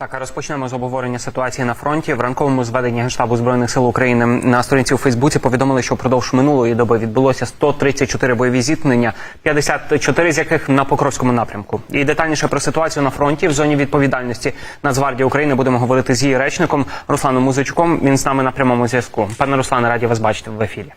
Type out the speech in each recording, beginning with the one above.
Так, а розпочнемо з обговорення ситуації на фронті. В ранковому зведенні Генштабу збройних сил України на сторінці у Фейсбуці повідомили, що впродовж минулої доби відбулося 134 бойові зіткнення, 54 з яких на Покровському напрямку. І детальніше про ситуацію на фронті в зоні відповідальності Нацгвардії України будемо говорити з її речником Русланом Музичуком. Він з нами на прямому зв'язку. Пане Руслане, раді вас бачити в ефірі.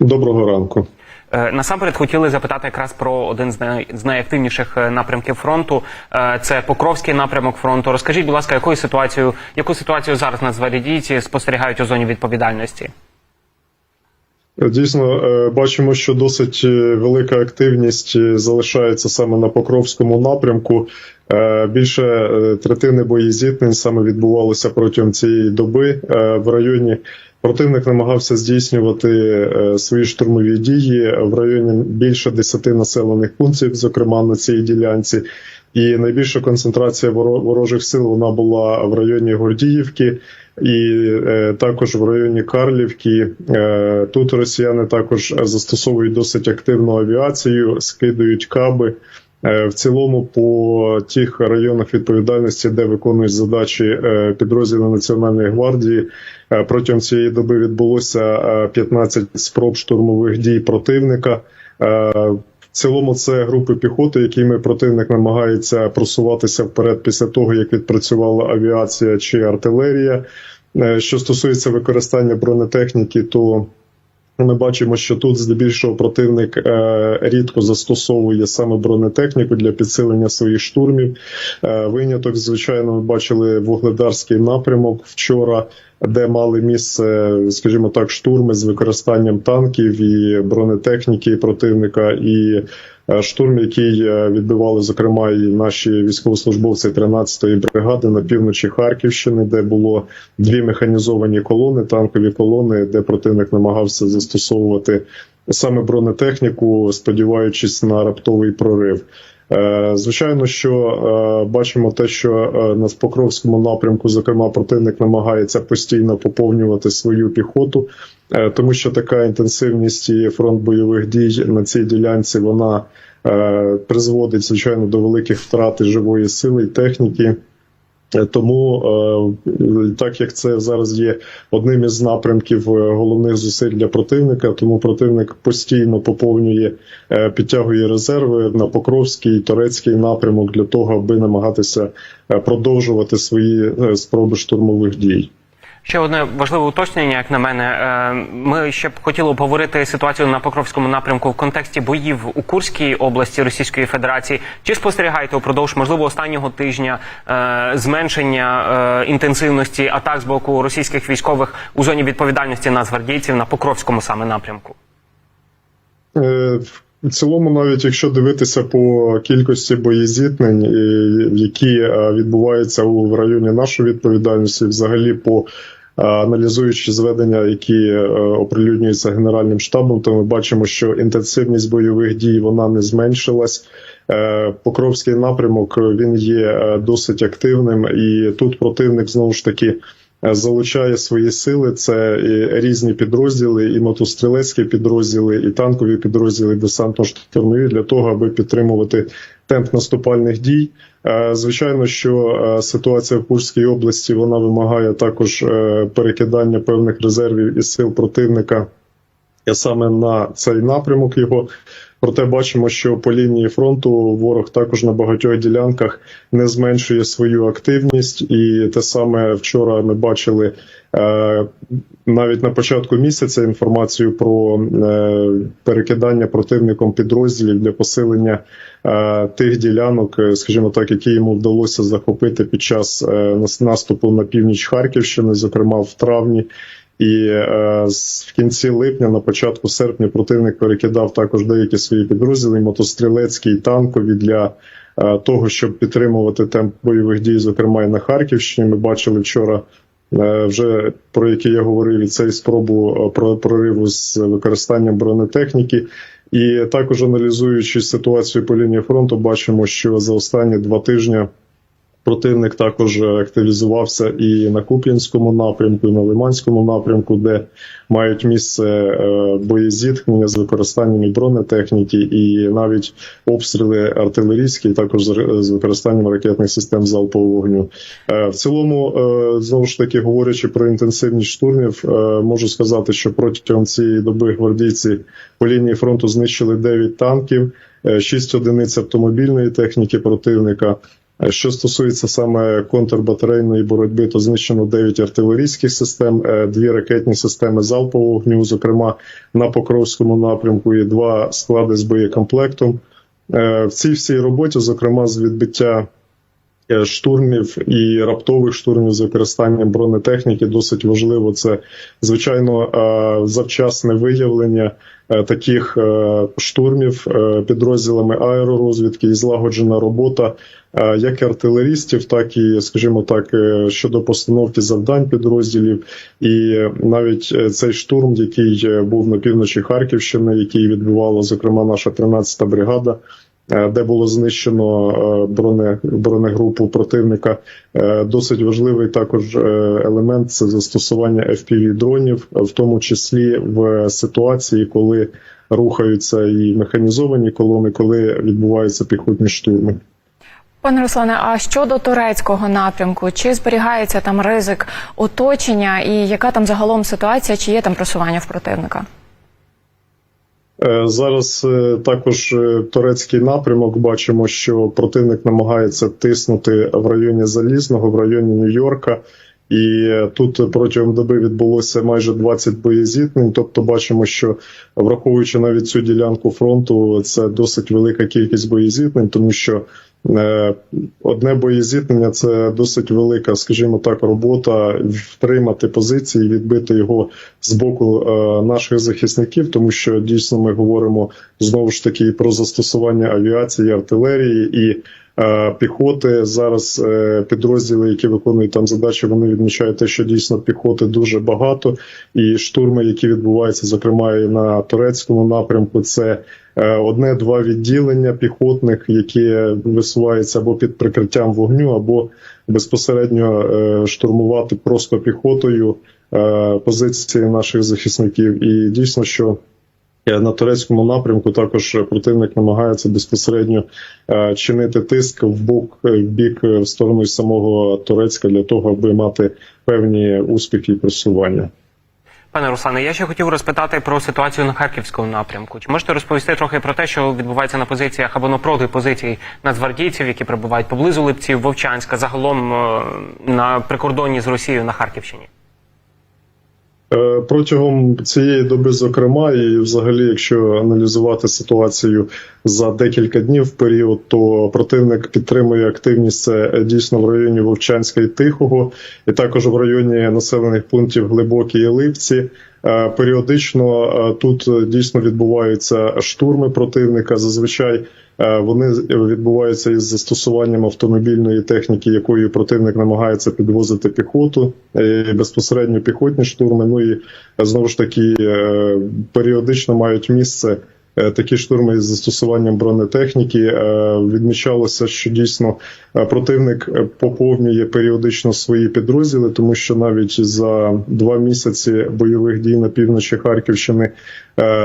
Доброго ранку. Е, Насамперед хотіли запитати якраз про один з найактивніших е, напрямків фронту. Е, Це Покровський напрямок фронту. Розкажіть, будь ласка, якою ситуацією, яку ситуацію зараз нацгвардійці спостерігають у зоні відповідальності? Дійсно, е, бачимо, що досить е, велика активність е, залишається саме на Покровському напрямку. Е, Більше е, третини боєзіткнень саме відбувалося протягом цієї доби е, в районі. Противник намагався здійснювати е, свої штурмові дії в районі більше 10 населених пунктів, зокрема на цій ділянці. І найбільша концентрація воро- ворожих сил вона була в районі Гордіївки і е, також в районі Карлівки. Е, тут росіяни також застосовують досить активну авіацію, скидують каби. Е, В цілому, по тих районах відповідальності, де виконують задачі підрозділи Національної гвардії, протягом цієї доби відбулося е, 15 спроб штурмових дій противника. В цілому це групи піхоти, якими противник намагається просуватися вперед після того, як відпрацювала авіація чи артилерія. Е, Що стосується використання бронетехніки, то ми бачимо, що тут здебільшого противник е, рідко застосовує саме бронетехніку для підсилення своїх штурмів. Е, виняток, звичайно, ми бачили вугледарський напрямок вчора, де мали місце, скажімо так, штурми з використанням танків і бронетехніки противника, і штурм, який е, відбивали, зокрема, і наші військовослужбовці 13-ї бригади на півночі Харківщини, де було дві механізовані колони, танкові колони, де противник намагався застосовувати саме бронетехніку, сподіваючись на раптовий прорив. Е, Звичайно, що е, бачимо те, що е, на Покровському напрямку, зокрема, противник намагається постійно поповнювати свою піхоту, тому що така інтенсивність і фронт бойових дій на цій ділянці вона призводить звичайно до великих втрат живої сили і техніки. Е, Тому, е, так як це зараз є одним із напрямків е, головних зусиль для противника, тому противник постійно поповнює, підтягує резерви на Покровський, турецький напрямок для того, аби намагатися продовжувати свої спроби штурмових дій. Ще одне важливе уточнення, як на мене. Е, Ми ще б хотіли обговорити ситуацію на Покровському напрямку в контексті боїв у Курській області Російської Федерації. Чи спостерігаєте упродовж можливо останнього тижня е, зменшення е, інтенсивності атак з боку російських військових у зоні відповідальності нацгвардійців на Покровському саме напрямку? В цілому, навіть якщо дивитися по кількості боєзіткнень, е, які е, відбуваються у районі нашої відповідальності, взагалі по е, аналізуючи зведення, які оприлюднюються Генеральним штабом, то ми бачимо, що інтенсивність бойових дій вона не зменшилась. Покровський напрямок він є досить активним, і тут противник знову ж таки залучає свої сили. Це і різні підрозділи, і мотострілецькі підрозділи, і танкові підрозділи десантно-штурмові для того, аби підтримувати темп наступальних дій. Е, Звичайно, що е, ситуація в Курській області вона вимагає також е, перекидання певних резервів і сил противника е, саме на цей напрямок його. Проте бачимо, що по лінії фронту ворог також на багатьох ділянках не зменшує свою активність, і те саме вчора ми бачили е, навіть на початку місяця інформацію про е, перекидання противником підрозділів для посилення е, тих ділянок, скажімо так, які йому вдалося захопити під час наступу на північ Харківщини, зокрема в травні. І е, в кінці липня, на початку серпня, противник перекидав також деякі свої підрозділи, мотострілецькі і танкові для е, того, щоб підтримувати темп бойових дій, зокрема і на Харківщині. Ми бачили вчора. е, Вже про які я говорив, і цей спробу е, про прориву з використанням бронетехніки, і також аналізуючи ситуацію по лінії фронту, бачимо, що за останні два тижні Противник також активізувався і на Куп'янському напрямку, і на Лиманському напрямку, де мають місце е, бої зіткнення з використанням і бронетехніки, і навіть обстріли артилерійські, також з- використанням ракетних систем залпового вогню. Е, В цілому, е, знову ж таки, говорячи про інтенсивність штурмів, можу сказати, що протягом цієї доби гвардійці по лінії фронту знищили 9 танків, 6 одиниць автомобільної техніки противника. Що стосується саме контрбатарейної боротьби, то знищено 9 артилерійських систем, е, дві ракетні системи залпового вогню, зокрема на Покровському напрямку, і два склади з боєкомплектом. Е, В цій всій роботі, зокрема, з відбиття штурмів і раптових штурмів з використанням бронетехніки, досить важливо. Це звичайно е, завчасне виявлення е, таких е, штурмів е, підрозділами аеророзвідки і злагоджена робота е, як артилерістів, так і, скажімо так, е, щодо постановки завдань підрозділів. І е, навіть е, цей штурм, який е, був на півночі Харківщини, який відбувала зокрема наша 13-та бригада. Е, Де було знищено е, броне, бронегрупу противника, Е, досить важливий також елемент це застосування fpv дронів, в тому числі в ситуації, коли рухаються і механізовані колони, коли відбуваються піхотні штурми. Пане Руслане, а щодо турецького напрямку, чи зберігається там ризик оточення, і яка там загалом ситуація, чи є там просування в противника? Е, Зараз е, також е, турецький напрямок бачимо, що противник намагається тиснути в районі Залізного, в районі Нью-Йорка. І тут протягом доби відбулося майже 20 боєзіткнень. Тобто, бачимо, що враховуючи навіть цю ділянку фронту, це досить велика кількість боєзіткнень, тому що одне боєзіткнення це досить велика, скажімо так, робота втримати позиції, відбити його з боку е, наших захисників, тому що дійсно ми говоримо знову ж таки про застосування авіації, артилерії і е, піхоти. Зараз е, підрозділи, які виконують там задачі, вони відмічають те, що дійсно піхоти дуже багато, і штурми, які відбуваються, зокрема і на турецькому напрямку, це е, одне-два відділення піхотних, які висуваються або під прикриттям вогню, або безпосередньо е, штурмувати просто піхотою е, позиції наших захисників. І дійсно, що е, на турецькому напрямку також противник намагається безпосередньо е, чинити тиск в бок в бік е, в сторону самого Турецька для того, аби мати певні успіхи і просування. Пане Руслане, я ще хотів розпитати про ситуацію на харківському напрямку. Чи можете розповісти трохи про те, що відбувається на позиціях або напроти позицій нацгвардійців, які перебувають поблизу Липців, Вовчанська, загалом е, на прикордонні з Росією на Харківщині? Е, Протягом цієї доби, зокрема, і взагалі, якщо аналізувати ситуацію за декілька днів в період, то противник підтримує активність це дійсно в районі Вовчанська і Тихого, і також в районі населених пунктів Глибокі і Липці. Е, Періодично е, тут дійсно відбуваються штурми противника. Зазвичай вони відбуваються із застосуванням автомобільної техніки, якою противник намагається підвозити піхоту, е, безпосередньо піхотні штурми. Ну і е, знову ж таки е, періодично мають місце. Е, Такі штурми із застосуванням бронетехніки Е, відмічалося, що дійсно е, противник поповнює періодично свої підрозділи, тому що навіть за два місяці бойових дій на півночі Харківщини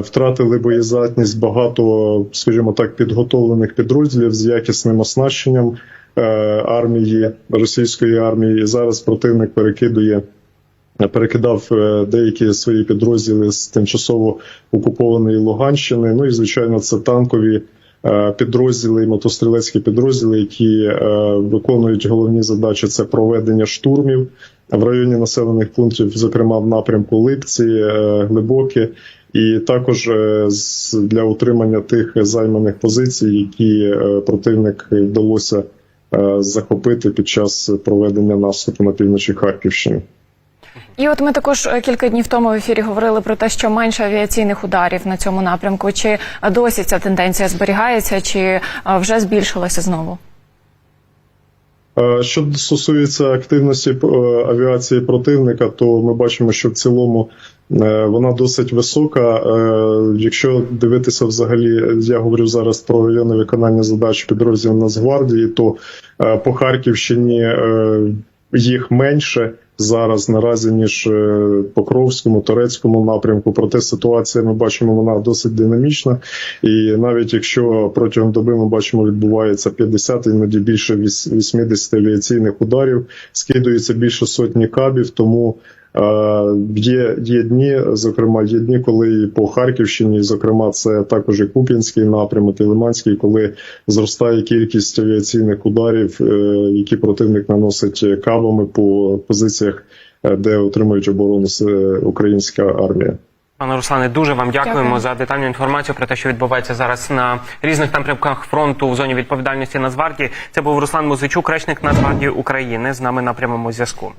втратили боєздатність багато, скажімо так, підготовлених підрозділів з якісним оснащенням армії російської армії. Зараз противник перекидує. Перекидав е, деякі свої підрозділи з тимчасово окупованої Луганщини. Ну і звичайно, це танкові е, підрозділи мотострілецькі підрозділи, які е, виконують головні задачі: це проведення штурмів в районі населених пунктів, зокрема в напрямку Липці, Глибокі, і також для утримання тих займаних позицій, які противник вдалося захопити під час проведення наступу на півночі Харківщини. І от ми також е, кілька днів тому в ефірі говорили про те, що менше авіаційних ударів на цьому напрямку. Чи е, досі ця тенденція зберігається, чи е, вже збільшилася знову? Що стосується активності авіації противника, то ми бачимо, що в цілому вона досить висока. Якщо дивитися взагалі, я говорю зараз про райони виконання задач підрозділів Нацгвардії, то по Харківщині їх менше. Зараз наразі ніж е, Покровському, Турецькому напрямку. Проте ситуація ми бачимо, вона досить динамічна. І навіть якщо протягом доби ми бачимо, відбувається 50, іноді більше віс- 80 авіаційних ударів, скидується більше сотні кабів, тому. Є, є дні, зокрема, є дні, коли і по Харківщині, зокрема, це також і Куп'янський напрямок, і Лиманський, коли зростає кількість авіаційних ударів, е, які противник наносить кабами по позиціях, е, де отримують оборону е, українська армія. Пане Руслане, дуже вам дякуємо Дякую. за детальну інформацію про те, що відбувається зараз на різних напрямках фронту в зоні відповідальності Нацгвардії. Це був Руслан Музичук, речник Нацгвардії України. З нами на прямому зв'язку.